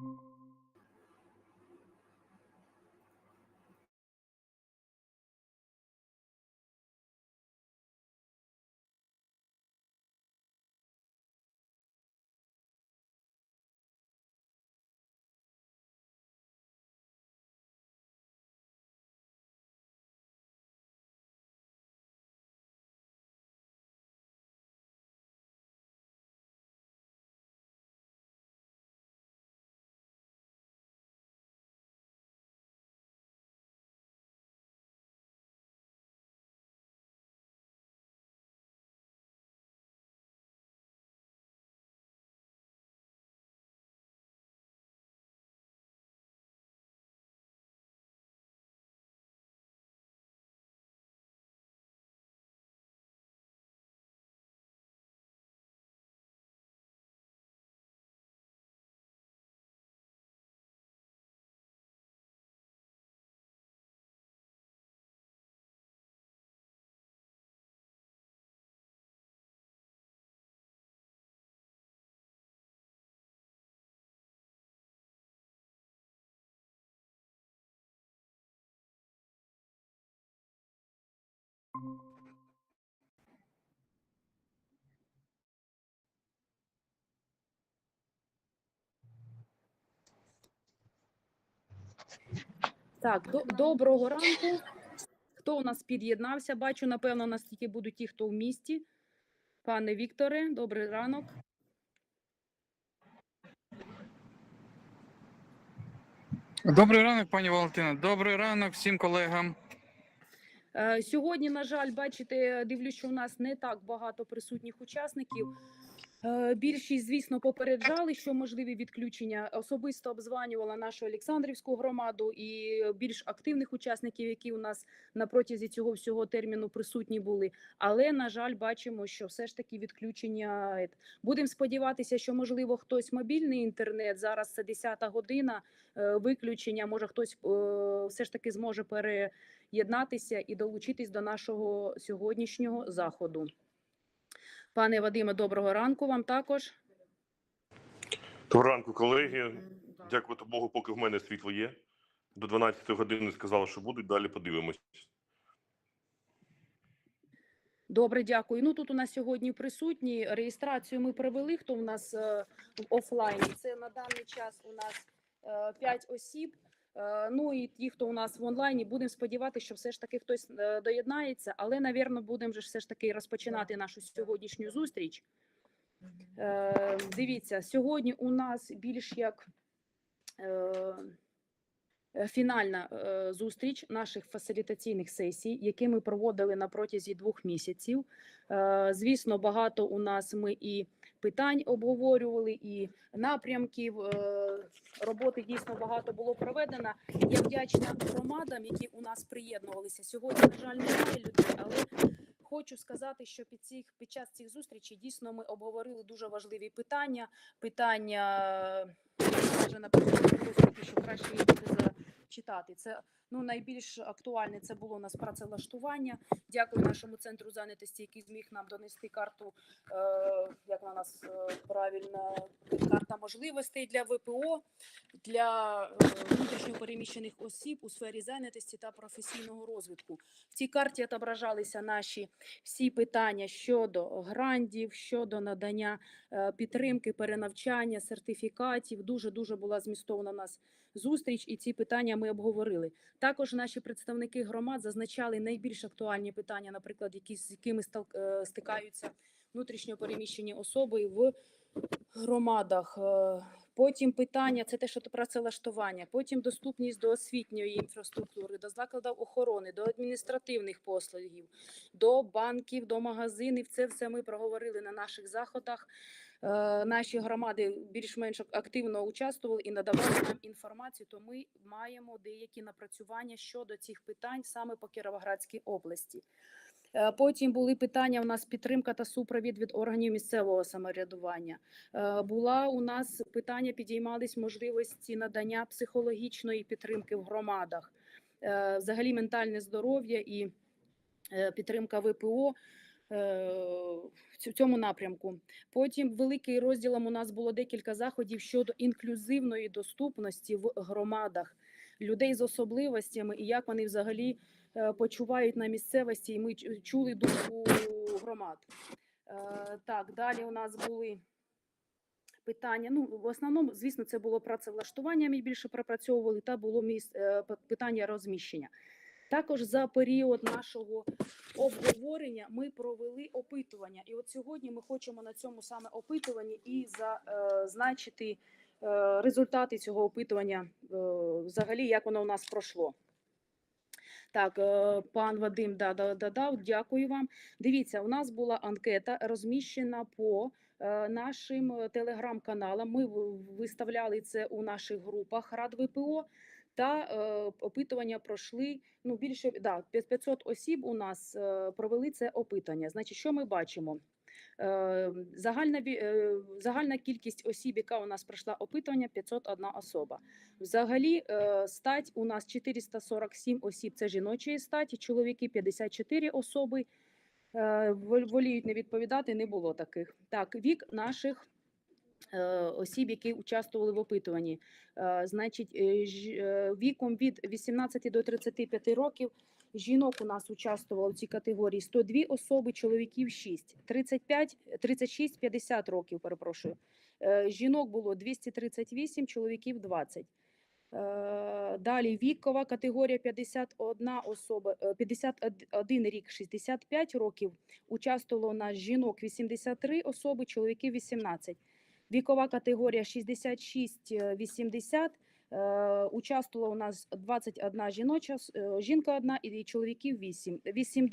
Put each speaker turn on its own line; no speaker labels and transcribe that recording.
thank you Так, до, доброго ранку. Хто у нас під'єднався? Бачу, напевно, у нас тільки будуть ті, хто в місті. Пане Вікторе, добрий ранок.
Добрий ранок, пані Валентина. Добрий ранок всім колегам.
Е, Сьогодні, на жаль, бачите, дивлюсь, що у нас не так багато присутніх учасників. Е, Більшість, звісно, попереджали, що можливі відключення. Особисто обзванювала нашу Олександрівську громаду і більш активних учасників, які у нас на протязі цього всього терміну присутні були. Але на жаль, бачимо, що все ж таки відключення. Будемо сподіватися, що можливо хтось мобільний інтернет. Зараз це 10 година е, виключення. Може, хтось е, все ж таки зможе переєднатися і долучитись до нашого сьогоднішнього заходу. Пане Вадиме, доброго ранку вам також.
Доброго ранку, колеги. Дякувати Богу, поки в мене світло є. До 12 години сказали, що будуть. Далі подивимось.
Добре, дякую. Ну тут у нас сьогодні присутні. Реєстрацію ми провели. Хто у нас е, в офлайні? Це на даний час у нас е, 5 осіб. Е, ну і ті, хто у нас в онлайні, будемо сподіватися, що все ж таки хтось е, доєднається, але навірно будемо вже ж все ж таки розпочинати нашу сьогоднішню зустріч. Е, дивіться, сьогодні у нас більш як фінальна зустріч наших фасилітаційних сесій, які ми проводили на протязі двох місяців. Звісно, багато у нас ми і питань обговорювали, і напрямків. е, Роботи дійсно багато було проведено. Я вдячна громадам, які у нас приєднувалися. Сьогодні, на жаль, немає людей, але хочу сказати, що під цих під час цих зустрічей дійсно ми обговорили дуже важливі питання. Питання вже наприклад, що краще їх буде зачитати. Це ну найбільш актуальне це було у нас працевлаштування. Дякую нашому центру зайнятості, який зміг нам донести карту, е, як на нас е, правильно карта можливостей для ВПО, для е, внутрішньо осіб у сфері зайнятості та професійного розвитку. В цій карті отображалися наші всі питання щодо грантів, щодо надання е, підтримки, перенавчання, сертифікатів. Дуже дуже була змістована нас зустріч, і ці питання ми обговорили. Також наші представники громад зазначали найбільш актуальні питання, наприклад, які з якими е, стикаються внутрішньо переміщені особи в громадах. Потім питання це те, що то працевлаштування, потім доступність до освітньої інфраструктури, до закладів охорони, до адміністративних послугів, до банків, до магазинів. Це все ми проговорили на наших заходах. Е, Наші громади більш-менш активно участвували і надавали нам інформацію. То ми маємо деякі напрацювання щодо цих питань саме по Кіровоградській області. Е, Потім були питання. У нас підтримка та супровід від органів місцевого самоврядування. Е, Була у нас питання, підіймались можливості надання психологічної підтримки в громадах, Е, взагалі ментальне здоров'я і підтримка ВПО. В цьому напрямку. Потім великий розділом у нас було декілька заходів щодо інклюзивної доступності в громадах людей з особливостями і як вони взагалі почувають на місцевості. І ми чули думку громад. Е, Так, далі у нас були питання. Ну, в основному, звісно, це було працевлаштування. Ми більше пропрацьовували, та було міс... е, питання розміщення. Також за період нашого обговорення ми провели опитування. І от сьогодні ми хочемо на цьому саме опитуванні і зазначити е, результати цього опитування, е, взагалі, як воно у нас пройшло. Так, е, пан Вадим да, да, да, дякую вам. Дивіться, у нас була анкета розміщена по е, нашим е, телеграм-каналам. Ми виставляли це у наших групах Рад ВПО. Та е, опитування пройшли ну більше да, 500 осіб у нас е, провели це опитання. Значить, що ми бачимо? Е, загальна, е, загальна кількість осіб, яка у нас пройшла опитування, 501 особа. Взагалі, е, стать у нас 447 осіб. Це жіночої статі, чоловіки 54 особи. Е, воліють не відповідати, не було таких. Так, вік наших осіб, які участвували в опитуванні. Е, Значить, е, е, віком від 18 до 35 років жінок у нас участвувало в цій категорії 102 особи, чоловіків 6. 35, 36-50 років, перепрошую. Е, Жінок було 238, чоловіків 20. Е, Далі вікова категорія 51 особа, е, 51 рік, 65 років. Участвувало у нас жінок 83 особи, чоловіків 18. Вікова категорія 66-80. Е, участвувала у нас 21 жіноча, е, жінка одна і чоловіків 8. 80